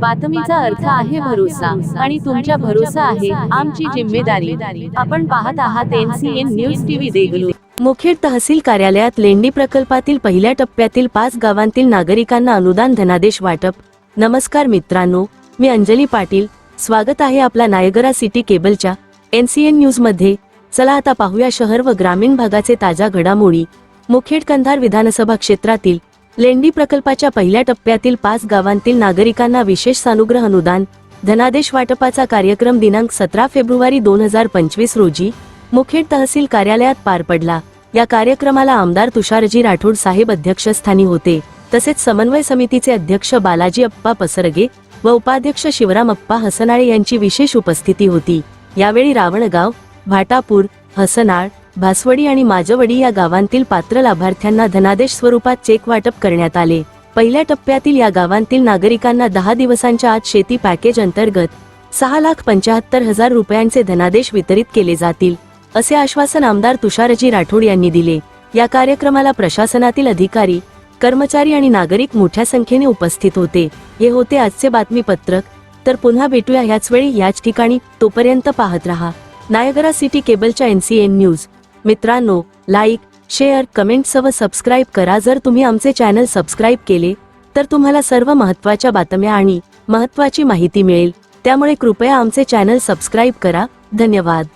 बातमीचा अर्थ आहे भरोसा आणि तुमच्या भरोसा आहे आमची जिम्मेदारी. आपण पाहत आहात NCN news TV Deglur Mukhed तहसील कार्यालयात लेंडी प्रकल्पातील पहिल्या टप्प्यातील पाच गावांतील नागरिकांना अनुदान धनादेश वाटप. नमस्कार मित्रांनो मी अंजली पाटील. स्वागत आहे आपला नायगरा सिटी केबलच्या एनसीएन न्यूजमध्ये चला आता पाहूया शहर व ग्रामीण भागाचे ताज्या घडामोडी. मुखेड कंधार विधानसभा क्षेत्रातील लेंडी प्रकल्पाच्या पहिल्या टप्प्यातील पाच गावांतील नागरिकांना विशेष सानुग्रह अनुदान धनादेश वाटपाचा कार्यक्रम दिनांक सतरा फेब्रुवारी दोन हजार पंचवीस रोजी मुखेड तहसील कार्यालयात पार पडला. या कार्यक्रमाला आमदार तुषारजी राठोड साहेब अध्यक्षस्थानी होते. तसेच समन्वय समितीचे अध्यक्ष बालाजी अप्पा पसरगे व उपाध्यक्ष शिवराम अप्पा हसनाळे यांची विशेष उपस्थिती होती. यावेळी रावणगाव भाटापूर हसनाळ भासवडी आणि माजवडी या गावांतील पात्र लाभार्थ्यांना धनादेश स्वरूपात चेक वाटप करण्यात आले. पहिल्या टप्प्यातील या गावांतील नागरिकांना दहा दिवसांच्या आत शेती पॅकेज अंतर्गत सहा लाख पंचाहत्तर हजार रुपयांचे धनादेश वितरित केले जातील असे आश्वासन आमदार तुषारजी राठोड यांनी दिले. या कार्यक्रमाला प्रशासनातील अधिकारी कर्मचारी आणि नागरिक मोठ्या संख्येने उपस्थित होते. हे होते आजचे बातमीपत्रक. तर पुन्हा भेटूया ह्याच वेळी याच ठिकाणी तोपर्यंत पाहत रहा. नायगरा सिटी केबलच्या एन सी एन न्यूज. मित्रांनो लाईक शेअर कमेंट्स व सबस्क्राईब करा. जर तुम्ही आमचे चॅनल सबस्क्राईब केले तर तुम्हाला सर्व महत्त्वाच्या बातम्या आणि महत्त्वाची माहिती मिळेल. त्यामुळे कृपया आमचे चॅनल सबस्क्राईब करा. धन्यवाद.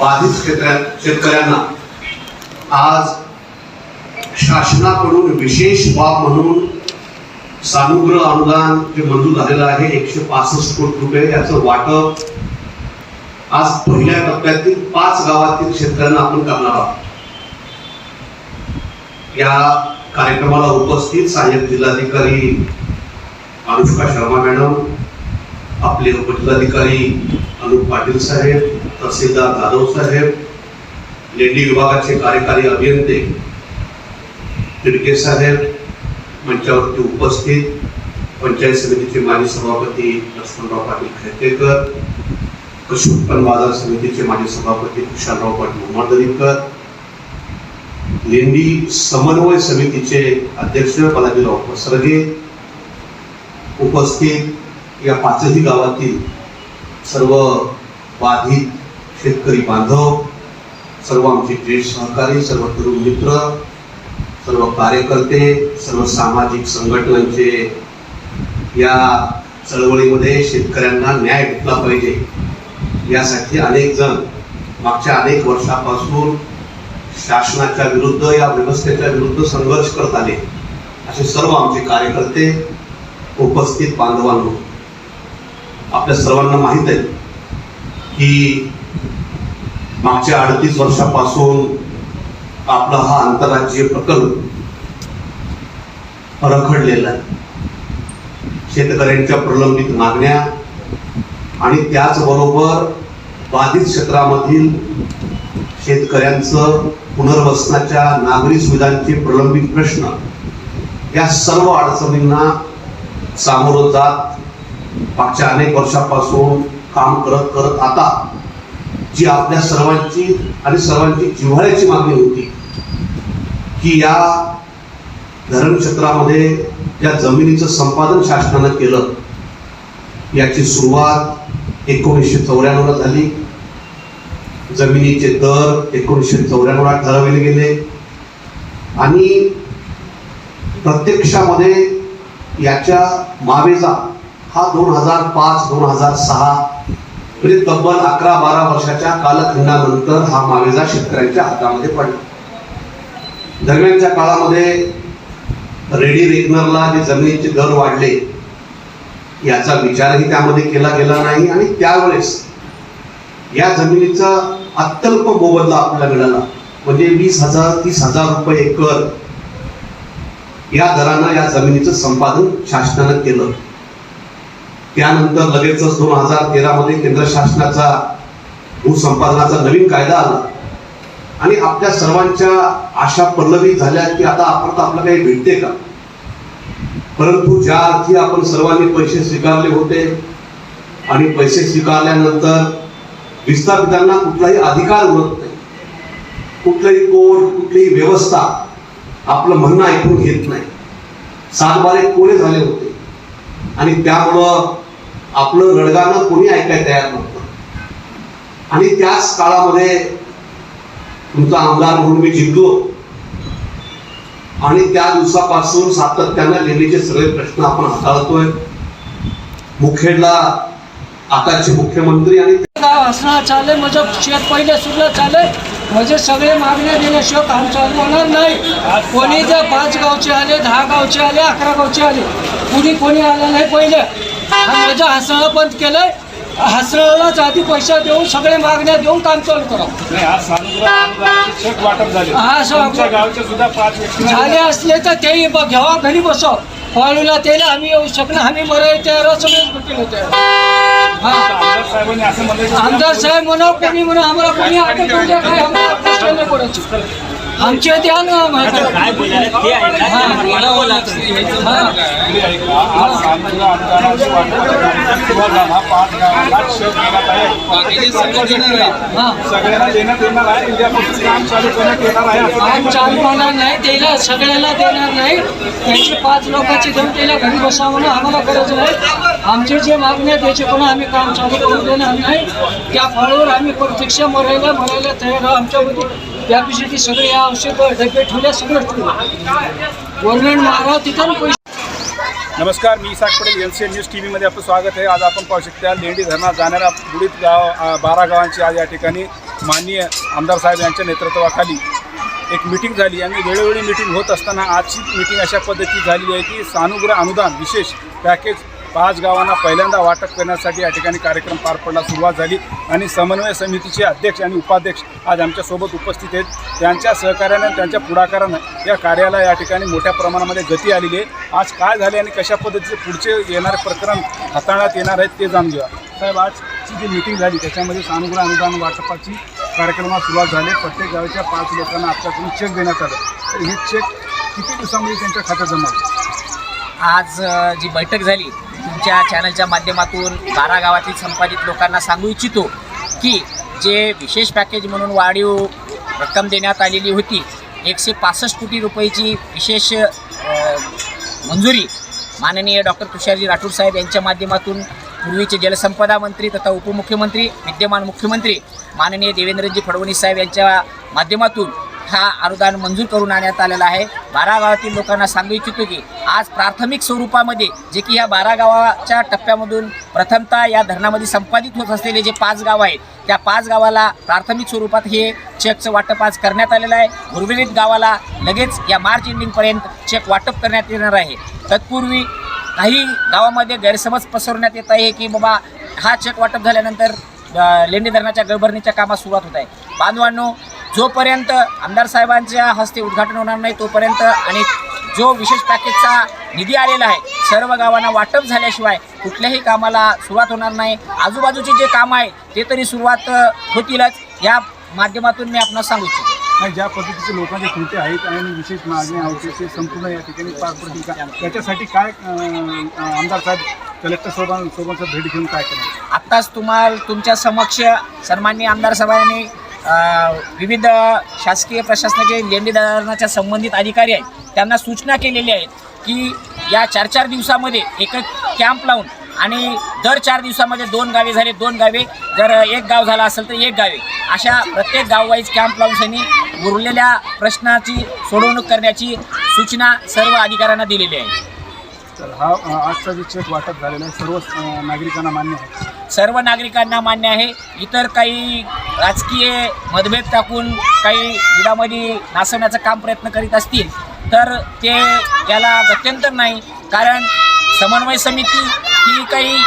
बाधित शेतकऱ्यांना आज शासनाकडून विशेष बाब म्हणून सानुग्रह अनुदान जे मंजूर झालेलं आहे एकशे पासष्ट कोटी रुपये याचं वाटप आज पहिल्या टप्प्यातील पाच गावातील शेतकऱ्यांना आपण करणार आहोत. या कार्यक्रमाला उपस्थित सहाय्यक जिल्हाधिकारी अनुष्का शर्मा मॅडम आपले उपजिल्हाधिकारी अनुप पाटील साहेब तहसीलदार जाधव साहेब लेंडी विभागाचे कार्यकारी अभियंते तिडके साहेब मंचावरती उपस्थित पंचायत समितीचे माजी सभापती लक्ष्मणराव पाटील खैतेकर कृषी उत्पन्न बाजार समितीचे माजी सभापती कुशालराव पाटील उमरदरीकर लेंडी समन्वय समितीचे अध्यक्ष बालाजीराव पसरगे उपस्थित या पाचही गावातील सर्व बाधित शेतकरी बांधव सर्व आमचे ज्येष्ठ सहकारी सर्व तरुण मित्र सर्व कार्यकर्ते सर्व सामाजिक संघटनांचे या चळवळीमध्ये शेतकऱ्यांना न्याय भेटला पाहिजे. यासाठी अनेक जण मागच्या अनेक वर्षापासून शासनाच्या विरुद्ध या व्यवस्थेच्या विरुद्ध संघर्ष करत आले. असे सर्व आमचे कार्यकर्ते उपस्थित बांधवांनो आपल्या सर्वांना माहीत आहे की मागच्या अडतीस वर्षापासून आपला हा आंतरराज्यीय प्रकल्प रखडलेला आहे. शेतकऱ्यांच्या प्रलंबित मागण्या आणि त्याचबरोबर बाधित क्षेत्रामधील शेतकऱ्यांचं पुनर्वसनाच्या नागरी सुविधांचे प्रलंबित प्रश्न या सर्व अडचणींना सामोरं जात मागच्या अनेक वर्षापासून काम करत करत आता जी आपल्या सर्वांची आणि सर्वांची जिव्हाळ्याची मागणी होती की या धरण क्षेत्रामध्ये जमिनीचं संपादन शासनानं केलं. याची सुरुवात एकोणीसशे चौऱ्याण्णवला झाली. जमिनीचे दर एकोणीसशे चौऱ्याण्णवला ठरवले गेले. आणि प्रत्यक्षामध्ये याच्या मावेजा हा दोन हजार पाच दोन हजार सहा म्हणजे तब्बल अकरा बारा वर्षाच्या कालखंडानंतर हा मावेजा शेतकऱ्यांच्या हातामध्ये पडला. दरम्यानच्या काळामध्ये रेडी रेकनरला जे जमिनीचे दर वाढले याचा विचारही त्यामध्ये केला गेला नाही आणि त्यावेळेस या जमिनीचा अत्यल्प मोबदला आपल्याला मिळाला. म्हणजे वीस हजार तीस हजार रुपये एकर या दरानं या जमिनीचं संपादन शासनानं केलं. त्यानंतर लगेचच दोन हजार तेरा मध्ये केंद्र शासनाचा भूसंपादनाचा नवीन कायदा आला. आणि आपल्या सर्वांच्या आशा पल्लवी झाल्या की आता आपण तर आपलं काही भेटते का? परंतु ज्या अर्थी आपण सर्वांनी पैसे स्वीकारले होते आणि पैसे स्वीकारल्यानंतर विस्थापितांना कुठलाही अधिकार उरत नाही. कुठलंही कोण कुठलीही व्यवस्था आपलं म्हणणं ऐकून घेत नाही. सातबारे कोरे झाले होते. आणि त्यामुळं आपलं रडगाणं कोणी ऐकायला तयार नव्हतं. आणि त्याच काळामध्ये तुमचा आमदार म्हणून मी जिंकलो. आणि त्या दिवसापासून सातत्यानं लेणीचे सगळे प्रश्न आपण हाताळतोय. मुखेडला आताचे मुख्यमंत्री आणि गाव असणार चालले शेत पहिले सुद्धा चालले म्हणजे सगळे मागण्या दिल्याशिवाय काम चालू होणार नाही. कोणी जर पाच गावचे आले दहा गावचे आले अकरा गावचे आले कुणी कोणी आलं नाही पहिले. माझं हसणं बंद केलंय. हसणालाच आधी पैसा देऊन सगळे मागण्या देऊन काम चालू करावं नाही आज सानुग्रह अनुदानाचे चेक वाटप झाले. हा, असं तुमच्या गावचे सुद्धा पाच व्यक्ती झाले असले तर तेही ब- घ्यावा घरी बसव पाळूला त्याला आम्ही येऊ शकणार आम्ही मराय तयार सगळेच भेटेल होते हा. आमदार साहेबांनी असं म्हणलं की आमदार साहेब म्हणा कोणी म्हणा आम्हाला कोणी अटक करू द्या काय आम्हाला अटक केलं नाही कोणाची आमचे ना माहिती काय बोलायला? ते मला बोला. सगळ्यांना आहे उद्यापासून काम चालू करण्यात येणार आहे असं काम चालू होणार नाही त्याला सगळ्याला देणार नाही. त्यांची पाच लोकांची घेऊन त्याला घरी बसावं आम्हाला गरज नाही. आमचे जे मागण्या त्याचे पण आम्ही काम चालू करून देणार नाही त्या फळावर आम्ही प्रत्यक्ष मरायला मरायला तयार आहोत. आमच्यामध्ये त्यापेक्षा सगळे या औषध डबे ठेवल्या सगळं ठेवलं. गव्हर्नमेंट मारा तिथं पैसे नमस्कार मी Isak Patel N C N news T व्हीमध्ये आपलं स्वागत आहे. आज आपण पाहू शकता लेंडी धरणात जाणाऱ्या बुडीत गाव बारा गावांची आज या ठिकाणी माननीय आमदार साहेब यांच्या नेतृत्वाखाली एक मीटिंग झाली. आणि वेळोवेळी मीटिंग होत असताना आजची मीटिंग अशा पद्धतीची झालेली आहे की सानुग्रह अनुदान विशेष पॅकेज पाच गावांना पहिल्यांदा वाटप करण्यासाठी या ठिकाणी कार्यक्रम पार पडला सुरुवात झाली. आणि समन्वय समितीचे अध्यक्ष आणि उपाध्यक्ष आज आमच्यासोबत उपस्थित आहेत. त्यांच्या सहकार्याने त्यांच्या पुढाकारानं या कार्याला या ठिकाणी मोठ्या प्रमाणामध्ये गती आलेली आहे. आज काय झाले आणि कशा पद्धतीचे पुढचे येणारे प्रकरण हाताळण्यात येणार आहेत ते जाणून घेऊया. साहेब आजची जी मिटिंग झाली त्याच्यामध्ये सानुग्रह अनुदान वाटपाची कार्यक्रमात सुरुवात झाली. प्रत्येक गावाच्या पाच लोकांना आपल्याकडून चेक देण्यात आलं. तर हे चेक किती दिवसामध्ये त्यांच्या खात्यात जमा आज जी बैठक झाली तुमच्या चॅनलच्या माध्यमातून बारा गावातील संपादित लोकांना सांगू इच्छितो की जे विशेष पॅकेज म्हणून वाढीव रक्कम देण्यात आलेली होती एकशे पासष्ट कोटी रुपयेची विशेष मंजुरी माननीय डॉक्टर तुषारजी राठोड साहेब यांच्या माध्यमातून पूर्वीचे जलसंपदा मंत्री तथा उपमुख्यमंत्री विद्यमान मुख्यमंत्री माननीय देवेंद्रजी फडणवीस साहेब यांच्या माध्यमातून हा अनुदान मंजूर करून आणण्यात आलेला आहे. बारा गावातील लोकांना सांगू इच्छितो की आज प्राथमिक स्वरूपामध्ये जे की ह्या बारा गावाच्या टप्प्यामधून प्रथमतः या धरणामध्ये संपादित होत असलेले जे पाच गाव आहेत त्या पाच गावाला प्राथमिक स्वरूपात हे चेकचं वाटप आज करण्यात आलेलं आहे. उर्वरित गावाला लगेच या मार्च एंडिंगपर्यंत चेक वाटप करण्यात येणार आहे. तत्पूर्वी काही गावामध्ये गैरसमज पसरवण्यात येत आहे की बाबा हा चेक वाटप झाल्यानंतर लेंडी धरणाच्या गळभरणीच्या कामात सुरुवात होत आहे. बांधवांनो जोपर्यंत आमदार साहेबांच्या हस्ते उद्घाटन होणार नाही तोपर्यंत आणि जो विशेष पॅकेजचा निधी आलेला आहे सर्व गावांना वाटप झाल्याशिवाय कुठल्याही कामाला सुरुवात होणार नाही. आजूबाजूचे जे काम आहे ते तरी सुरुवात होतीलच. या माध्यमातून मी आपणास सांगू इच्छितो. नाही ज्या पद्धतीचे लोकांचे कृत्य आहेत आणि विशेष मागणी आहेत ते- संपूर्ण या ठिकाणी पार पडतील का? त्याच्यासाठी काय आमदार साहेब कलेक्टर सोबत सोबत भेट घेऊन काय करणार? आत्ताच तुम्हाला तुमच्या समक्ष सन्माननीय आमदार साहेबांनी विविध शासकीय प्रशासनाचे लेंडी संबंधित अधिकारी आहेत. त्यांना सूचना केलेल्या आहेत की या चार चार दिवसामध्ये एक कॅम्प लावून आणि दर चार दिवसामध्ये दोन गावे झाले. दोन गावे जर एक गाव झाला असेल तर एक गावे. अशा प्रत्येक गाववाईज कॅम्प लावून त्यांनी उरलेल्या प्रश्नाची सोडवणूक करण्याची सूचना सर्व अधिकाऱ्यांना दिलेली आहे. तर हा आजचा जे चेक वाटप झालेला आहे सर्व नागरिकांना मान्य आहे. सर्व नागरिकांना मान्य आहे. इतर काही राजकीय मतभेद टाकून काही दुधामध्ये नासवण्याचं काम प्रयत्न करीत असतील तर ते याला गत्यंतर नाही. कारण समन्वय समिती ही काही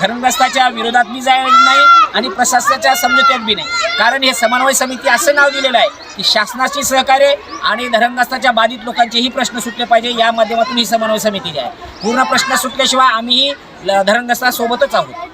धरणग्रस्ताच्या विरोधात बी जायला नाही आणि प्रशासनाच्या समजोत्यात बी नाही. कारण हे समन्वय समिती असं नाव दिलेलं आहे. की शासनाची सहकार्य आणि धरणग्रस्ताच्या बाधित लोकांचेही प्रश्न सुटले पाहिजे. या माध्यमातून ही समन्वय समिती आहे. पूर्ण प्रश्न सुटल्याशिवाय आम्हीही धरणग्रस्तासोबतच आहोत.